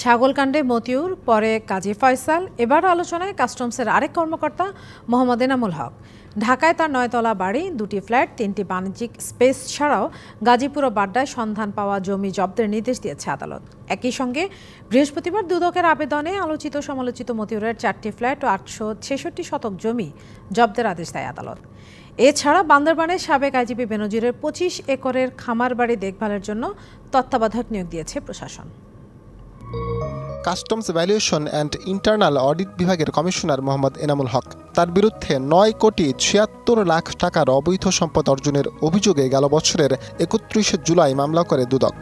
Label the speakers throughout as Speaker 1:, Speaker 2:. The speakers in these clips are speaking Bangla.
Speaker 1: ছাগলকাণ্ডে মতিউর, পরে কাজী ফয়সাল, এবার আলোচনায় কাস্টমসের আরেক কর্মকর্তা মোহাম্মদ এনামুল হক। ঢাকায় তার নয়তলা বাড়ি, দুটি ফ্ল্যাট, তিনটি বাণিজ্যিক স্পেস ছাড়াও গাজীপুর ও বাড্ডায় সন্ধান পাওয়া জমি জব্দের নির্দেশ দিয়েছে আদালত। একই সঙ্গে বৃহস্পতিবার দুদকের আবেদনে আলোচিত সমালোচিত মতিউরের চারটি ফ্ল্যাট ও আটশো ছেষট্টি শতক জমি জব্দের আদেশ দেয় আদালত। এছাড়া বান্দরবানের সাবেক আইজিপি বেনজিরের পঁচিশ একরের খামার বাড়ি দেখভালের জন্য তত্ত্বাবধায়ক নিয়োগ দিয়েছে প্রশাসন।
Speaker 2: Customs valuation and internal audit বিভাগের কমিশনার মোহাম্মদ এনামুল হক। তার বিরুদ্ধে নয় কোটি ছিয়াত্তর লাখ টাকার অবৈধ সম্পদ অর্জনের অভিযোগে গেল বছরের একত্রিশে জুলাই মামলা করে দুদক।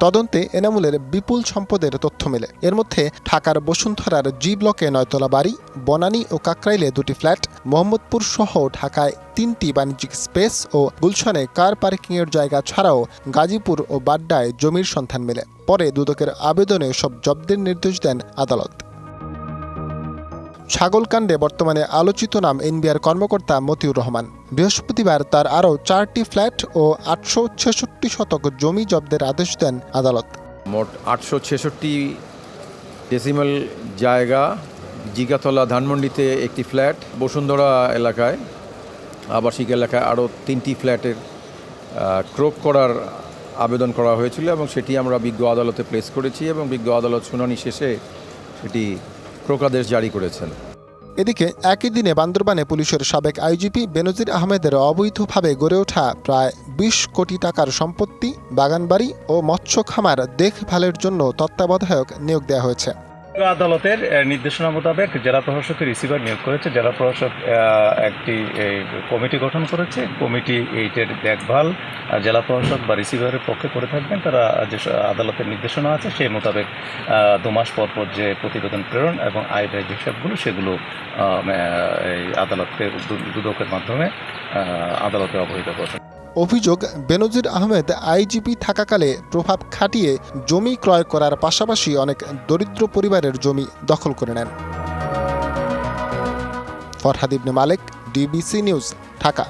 Speaker 2: তদন্তে এনামুলের বিপুল সম্পদের তথ্য মেলে। এর মধ্যে ঢাকার বসুন্ধরার জি ব্লকে নয়তলা বাড়ি বনানী ও কাকরাইলে দুটি ফ্ল্যাট, মোহাম্মদপুর সহ ঢাকায় তিনটি বাণিজ্যিক স্পেস ও গুলশনে কার পার্কিংয়ের জায়গা ছাড়াও গাজীপুর ও বাড্ডায় জমির সন্ধান মেলে। পরে দুদকের আবেদনে সব জব্দের নির্দেশ দেন আদালত। ছাগলকাণ্ডে বর্তমানে আলোচিত নাম এনবিআর কর্মকর্তা মতিউর রহমান। বৃহস্পতিবার তার আরও চারটি ফ্ল্যাট ও আটশো ছেষট্টি শতক জমি জব্দের আদেশ দেন আদালত।
Speaker 3: মোট আটশো ছেষট্টি ডেসিমেল জায়গা, জিগাতলা ধানমন্ডিতে একটি ফ্ল্যাট, বসুন্ধরা এলাকায়, আবাসিক এলাকায় আরও তিনটি ফ্ল্যাটের ক্রোক করার আবেদন করা হয়েছিল এবং সেটি আমরা বিজ্ঞ আদালতে প্লেস করেছি এবং বিজ্ঞ আদালত শুনানি শেষে সেটি ক্রোকাদেশ জারি করেছেন।
Speaker 2: এদিকে একই দিনে বান্দরবানে পুলিশের সাবেক আইজিপি বেনজির আহমেদের অবৈধভাবে গড়ে ওঠা প্রায় বিশ কোটি টাকার সম্পত্তি, বাগানবাড়ি ও মৎস্য খামার দেখভালের জন্য তত্ত্বাবধায়ক নিয়োগ দেওয়া হয়েছে।
Speaker 4: আদালতের নির্দেশনা মোতাবেক জেলা প্রশাসকের রিসিভার নিয়োগ করেছে। জেলা প্রশাসক একটি কমিটি গঠন করেছে। কমিটি এইটার দেখভাল জেলা প্রশাসক বা রিসিভারের পক্ষে করে থাকবেন। তারা যে আদালতের নির্দেশনা আছে সেই মোতাবেক আহ, দু মাস পর পর যে প্রতিবেদন প্রেরণ এবং আয় ব্যয় হিসাবগুলো সেগুলো আদালতের দুদকের মাধ্যমে আদালতে অবহিত করছেন।
Speaker 2: অভিযোগ, বেনজির আহমেদ আইজিপি থাকাকালে প্রভাব খাটিয়ে জমি ক্রয় করার পাশাপাশি অনেক দরিদ্র পরিবারের জমি দখল করে নেন। Farhad Ibne Malik, DBC news, Dhaka.